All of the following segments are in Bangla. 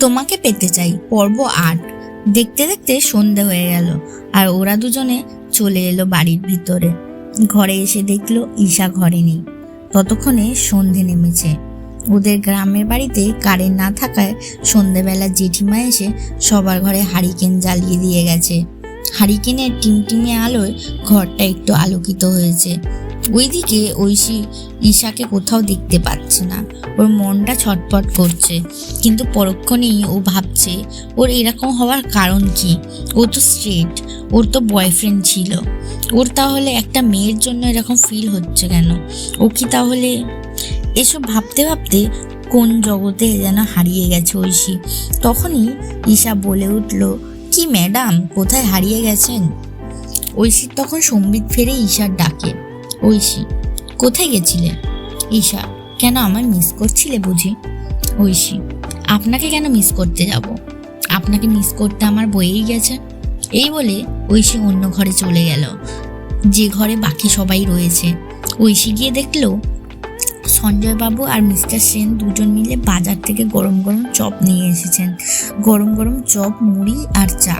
তোমাকে পেতে চাই, পর্ব আট। দেখতে দেখতে সন্ধে হয়ে গেল, আর ওরা দুজনে চলে এলো বাড়ির ভিতরে। ঘরে এসে দেখল ঈশা ঘরে নেই। ততক্ষণে সন্ধে নেমেছে। ওদের গ্রামের বাড়িতে কারেন্ট না থাকায় সন্ধেবেলা জেঠিমা এসে সবার ঘরে হারিকেন জ্বালিয়ে দিয়ে গেছে। হারিকেনের টিমটিমে আলোয় ঘরটা একটু আলোকিত হয়েছে। ওইদিকে ঐশী ঈশাকে কোথাও দেখতে পাচ্ছে না। ওর মনটা ছটপট করছে। কিন্তু পরক্ষণেই ও ভাবছে, ওর এরকম হওয়ার কারণ কি? ও তো স্ট্রেট ওর তো বয়ফ্রেন্ড ছিল। ওর তাহলে একটা মেয়ের জন্য এরকম ফিল হচ্ছে কেন? ও কি তাহলে এসব ভাবতে ভাবতে কোন জগতে যেন হারিয়ে গেছে ঐশী? তখনই ঈশা বলে উঠল, কি ম্যাডাম কোথায় হারিয়ে গেছেন? ঐশীর তখন সম্বিত ফেরে ঈশার ডাকে। ঐশী, কোথায় গেছিলে? ঈশা, কেন আমার মিস করছিলে বুঝি? ঐশী, আপনাকে কেন মিস করতে যাব? আপনাকে মিস করতে আমার বইয়েই গেছে। এই বলে ঐশী অন্য ঘরে চলে গেল। যে ঘরে বাকি সবাই রয়েছে। ঐশী গিয়ে দেখল সঞ্জয়বাবু আর মিস্টার সেন দুজন মিলে বাজার থেকে গরম গরম চপ নিয়ে এসেছেন। গরম গরম চপ, মুড়ি আর চা।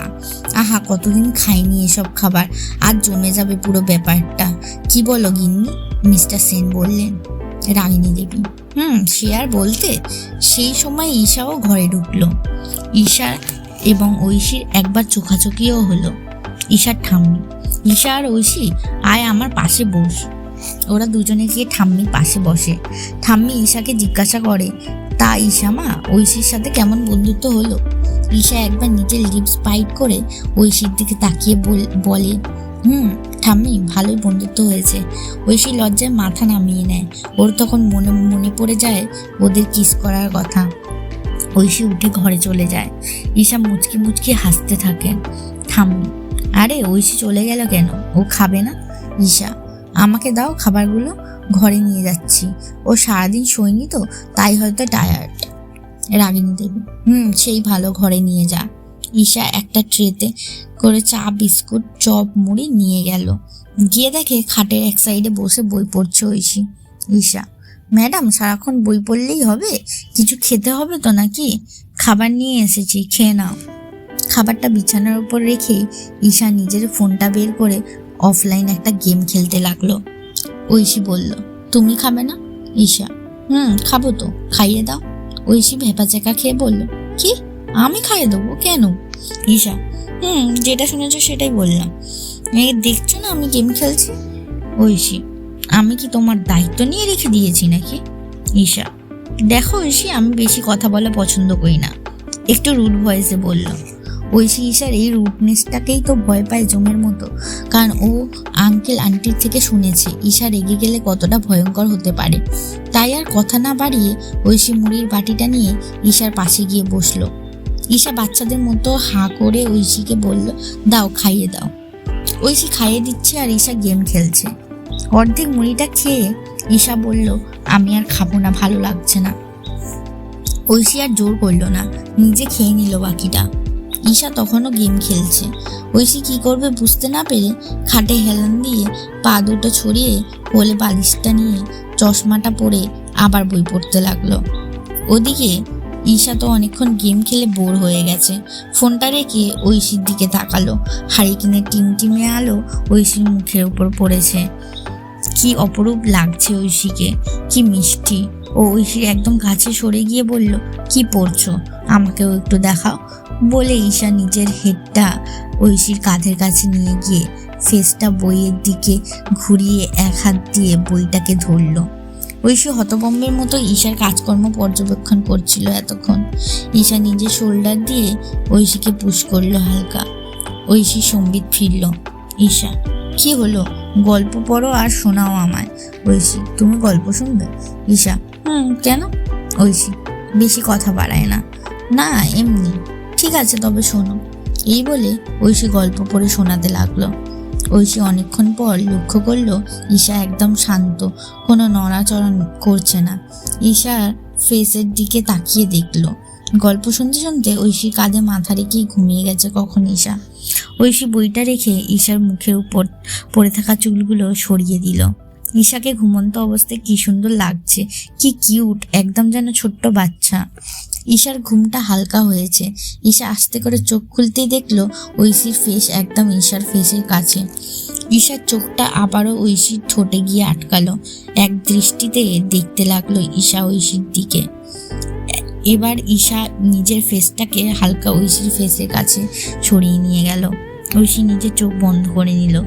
আহা, কতদিন খাইনি এসব খাবার। আর জমে যাবে পুরো ব্যাপারটা। কি বলো গিন্নি? মিস্টার সেন বললেন। রাগিনী দেবী। হুম, সে আর বলতে? সেই সময় ঈশাও ঘরে ঢুকলো। ঈশা এবং ঐশীর একবার চোখাচোখিও হলো। ঈশার ঠাম্মি। ঈশা আর ঐশী, আয় আমার পাশে বস। ওরা দুজনে গিয়ে ঠাম্মির পাশে বসে। ঠাম্মি ঈশাকে জিজ্ঞাসা করে, তা ঈশা মা, ঐশীর সাথে কেমন বন্ধুত্ব হলো? ঈশা একবার নিজের লিপস বাইট করে ঐশীর দিকে তাকিয়ে বল- হুম, ঠাম্মি, ভালোই বন্ধুত্ব হয়েছে। ঐশী লজ্জায় মাথা নামিয়ে নেয়। ওর তখন মনে মনে পড়ে যায় ওদের কিস করার কথা। ঐশী উঠে ঘরে চলে যায়। ঈশা মুচকি মুচকি হাসতে থাকে। ঠাম্মি, আরে ঐশী চলে গেল কেন? ও খাবে না? ঈশা আমাকে দাও খাবারগুলো, ঘরে নিয়ে যাচ্ছি। ও সারাদিন শোয়নি তো, তাই হয়তো টায়ার্ড রাগিনী দেবী, হুম, সেই ভালো ঘরে নিয়ে যা। ঈশা একটা ট্রেতে করে চা, বিস্কুট, চপ, মুড়ি নিয়ে গেল। গিয়ে দেখে খাটের এক সাইডে বসে বই পড়ছে ঐশী। ঈশা, ম্যাডাম, সারাক্ষণ বই পড়লেই হবে? কিছু খেতে হবে তো নাকি? খাবার নিয়ে এসেছি, খেয়ে নাও। খাবারটা বিছানার উপর রেখে ঈশা নিজের ফোনটা বের করে অফলাইন একটা গেম খেলতে লাগল। ঐশী বলল, তুমি খাবে না? ঈশা, হুম, খাব তো, খাইয়ে দাও। ঐশী ভেপাচেকা খেয়ে বলল, কি? আমি খাইয়ে দেবো কেন? ঈশা, হুম, যেটা শুনেছো সেটাই বললাম। এই দেখছ না আমি গেম খেলছি? ঐশী, আমি কি তোমার দায়িত্ব নিয়ে রেখে দিয়েছি নাকি? ঈশা, দেখো ঐশী, আমি বেশি কথা বলা পছন্দ করি না। একটু রুড ভয়েসে বলল ঐশী ঈশার এই রুটনেসটাকেই তো ভয় পায় জমের মতো। কারণ ও আঙ্কেল আন্টির থেকে শুনেছে, ঈশা রেগে গেলে কতটা ভয়ঙ্কর হতে পারে। তাই আর কথা না বাড়িয়ে ঐশী মুড়ির বাটিটা নিয়ে ঈশার পাশে গিয়ে বসল। ঈশা বাচ্চাদের মতো হাঁ করে ঐশীকে বলল, দাও, খাইয়ে দাও। ঐশী খাইয়ে দিচ্ছে আর ঈশা গেম খেলছে। অর্ধেক মুড়িটা খেয়ে ঈশা বলল, আমি আর খাব না, ভালো লাগছে না। ঐশী আর জোর করল না, নিজে খেয়ে নিল বাকিটা। ঈশা তখনও গেম খেলছে। ঐশী কি করবে বুঝতে না পেরে খাটে হেলান দিয়ে পা দুটো ছড়িয়ে কোলে বালিশটা নিয়ে চশমাটা পরে আবার বই পড়তে লাগল। ওদিকে ঈশা তো অনেকক্ষণ গেম খেলে বোর হয়ে গেছে। ফোনটা রেখে ঐশীর দিকে তাকালো। হারিকেনের টিমটিমে আলো ঐশীর মুখের উপর পড়েছে। কি অপরূপ লাগছে ঐশীকে, কি মিষ্টি। ও ঐশীর একদম কাছে সরে গিয়ে বলল, কি পড়ছো? আমাকেও একটু দেখাও। বলে ঈশা নিজের হেডটা ঐশীর কাঁধের কাছে নিয়ে গিয়ে ফেসটা বইয়ের দিকে ঘুরিয়ে এক হাত দিয়ে বইটাকে ধরলো। ঐশী হতবম্বের মতো ঈশার কাজকর্ম পর্যবেক্ষণ করছিল এতক্ষণ। ঈশা নিজের শোল্ডার দিয়ে ঐশীকে পুশ করল হালকা। ঐশী সম্বিত ফিরল, ঈশা, কি হলো? গল্প পড়ো আর শোনাও আমায়। ঐশী, তুমি গল্প শুনবে? ঈশা, হুম, কেন? ঐশী, বেশি কথা বাড়ায় না। না, এমনি। ঠিক আছে, তবে শোনো। এই বলে ঐশী গল্প পড়ে শোনাতে লাগল। ঐশী অনেকক্ষণ পর লক্ষ্য করল, ঈশা একদম শান্ত, কোনো নড়াচড়া করছে না। ঈশার ফেসের দিকে তাকিয়ে দেখল। গল্প শুনতে শুনতে ঐশী কাঁধে মাথা রেখেই ঘুমিয়ে গেছে কখন ঈশা। ঐশী বইটা রেখে ঈশার মুখের উপর পড়ে থাকা চুলগুলো সরিয়ে দিল। ঈশাকে ঘুমন্ত অবস্থায় কি সুন্দর লাগছে, কি কিউট একদম যেন ছোট্ট বাচ্চা। ঈশার ঘুমটা হালকা হয়েছে। ঈশা আস্তে করে চোখ খুলতেই দেখল ঐশীর ফেস একদম ঈশার ফেসের কাছে। ঈশার চোখটা আবারও ঐশীর ঠোঁটে গিয়ে আটকালো। এক দৃষ্টিতে দেখতে লাগল ঈশা ঐশীর দিকে। এবার ঈশা নিজের ফেসটাকে হালকা ঐশীর ফেসের কাছে ছড়িয়ে নিয়ে গেল। ঐশী নিজের চোখ বন্ধ করে নিল।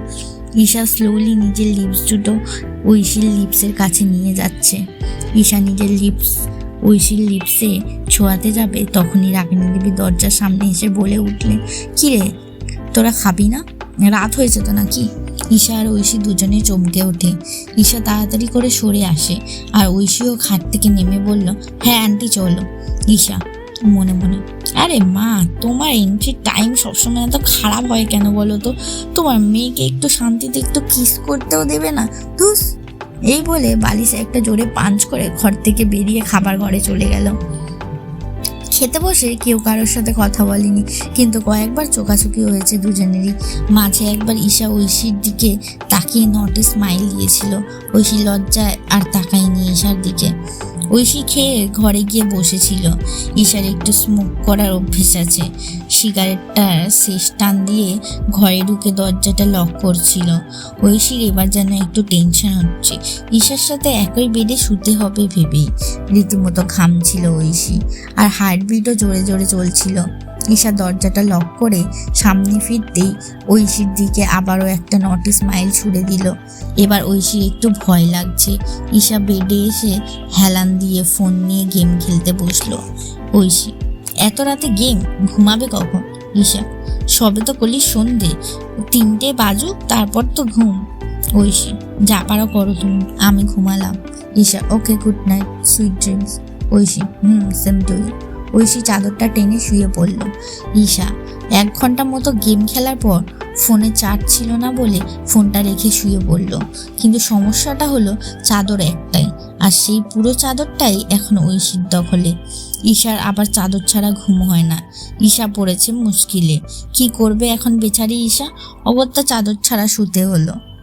ঈশা স্লোলি নিজের লিপস দুটো ঐশীর লিপসের কাছে নিয়ে যাচ্ছে। ঈশা নিজের লিপস ঐশীর লিপসে ছোঁয়াতে যাবে, তখনই রাগিনী দেবী দরজার সামনে এসে বলে উঠলেন, কি রে, তোরা খাবি না? রাত হয়েছে তো নাকি? ঈশা আর ঐশী দুজনে চমকে ওঠে। ঈশা তাড়াতাড়ি করে সরে আসে আর ঐশীও খাট থেকে নেমে বলল হ্যাঁ আন্টি, চলো। ঈশা মনে মনে, আরে মা, তোমার এন্ট্রির টাইম সবসময় এত খারাপ হয় কেন বলো তো? তোমার মেয়েকে একটু শান্তিতে একটু কিস করতেও দেবে না? ধুস! এই বলে বালিশে একটা জোরে পাঞ্চ করে ঘর থেকে বেরিয়ে খাবার ঘরে চলে গেল। খেতে বসে কেউ কারোর সাথে কথা বলেনি, কিন্তু কয়েকবার চোকাচুকি হয়েছে দুজনেরই। মাঝে একবার ঈশা ঐশীর দিকে তাকিয়ে নটে স্মাইল দিয়েছিল। ঐশী লজ্জায় আর তাকায়নি ঈশার দিকে। ঐশী খেয়ে ঘরে গিয়ে বসেছিল। ঈশার একটু স্মোক করার অভ্যেস আছে। সিগারেটটা শেষ টান দিয়ে ঘরে ঢুকে দরজাটা লক করছিল। ঐশীর এবার যেন একটু টেনশন হচ্ছে। ঈশার সাথে একই বেডে শুতে হবে ভেবেই। রীতিমতো ঘামছিল ঐশী। আর হার্টবিটও জোরে জোরে চলছিল। ঈশা দরজাটা লক করে সামনে ফিরতেই ঐশীর দিকে আবারও একটা নটি স্মাইল ছুড়ে দিল। এবার ঐশীর একটু ভয় লাগছে। ঈশা বেডে এসে হেলান দিয়ে ফোন নিয়ে গেম খেলতে বসল। ঐশী, এত রাতে গেম ঘুমাবে কখন? ঈশা, সবে তো করলি সন্ধে। তিনটে বাজুক, তারপর তো ঘুম। ঐশী, যা পারো করো তুমি, আমি ঘুমালাম। Isha okay good night sweet dreams Aishi, hmm same to you Aishi চাদরটা টেনে শুয়ে পড়ল। ঈশা এক ঘণ্টা মতো গেম খেলার পর ফোনে চার্জ ছিল না বলে ফোনটা রেখে শুয়ে পড়ল। কিন্তু সমস্যাটা হলো চাদর একটাই, আর সেই পুরো চাদরটাই এখন ঐশীর দখলে। ঈশার আবার চাদর ছাড়া ঘুম হয় না। ঈশা পড়েছে মুশকিলে। কি করবে এখন বেচারি ঈশা? অগত্যা চাদর ছাড়া শুতে হলো।